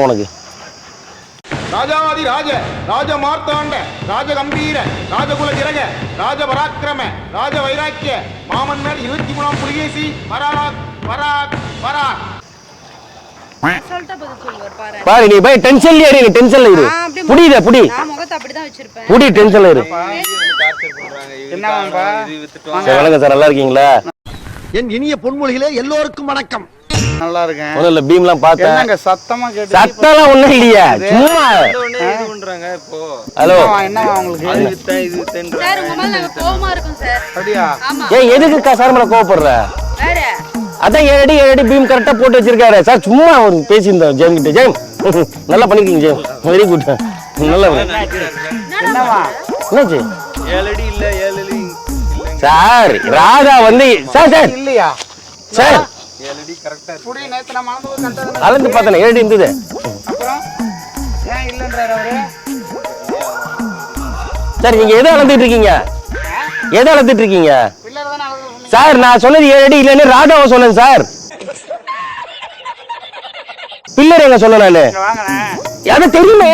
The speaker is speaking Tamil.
உனக்கு. ராஜாவாதி ராஜ ராஜ மார்த்தாண்ட ராஜ கம்பீர ராஜகுல திரக ராஜ பராக்கிரம ராஜ வைராக்கிய மாமன்னர் இருபத்தி மூணாம் புலிகேசி பராக் பராக் பராக் அசால்ட்டா பதில் சொல்லுவார் பாரு. பாரு நீ போய் டென்ஷன்ல இரு நீ டென்ஷன்ல இரு. நான் அப்படியே புடியுத புடி. நான் முகத்தை அப்படிதான் வச்சிருப்பேன். புடி டென்ஷன்ல இரு. என்னவாப்பா சரி வணக்கம் சார் நல்லா இருக்கீங்களா? என் இனிய பொன்மொழிகளே எல்லோருக்கும் வணக்கம். நல்லா இருக்கேன் இல்லை பீம்லாம் பார்த்தேன். என்னங்க சத்தமா கேட்டு சத்தம்லாம் ஒண்ணும் இல்லையா சும்மா. ஹலோ. என்னவா, என்னவா உங்களுக்கு? சார் உங்க மேல நாங்க கோவமா இருக்கோம் சார். அப்படியா? ஆமா. ஏன் எதுக்கு சார் மேல கோவப்படுற? வேற. அதான் ஏழு அடி ஏழு அடி பீம் கரெக்டா போட்டு வச்சிருக்காரு. சார் சும்மா ஒரு பேசியிருந்தோம் ஜெயம் கிட்ட. ஜெயம் நல்லா பண்ணிருக்கீங்க ஜெயம். வெரி குட் நல்லா என்னவா என்னாச்சு? சார் ராதா வந்து சார் சார். இல்லையா? சார். புடி நான் போய் கண்டது அளந்து பார்த்தேன் ஏழு அடி இருந்தது. அப்புறம் ஏன் இல்லைன்றாரு அவரு? சார் நீங்க எதை அளந்துட்டு இருக்கீங்க? எதை அளந்துட்டு இருக்கீங்க. சார் நான் சொன்னது ஏழு அடி இல்லைன்னு ராதாவை சொன்னேன் சார். பில்லர் எங்க சொன்னேன் நானு? அதை தெரியுமே.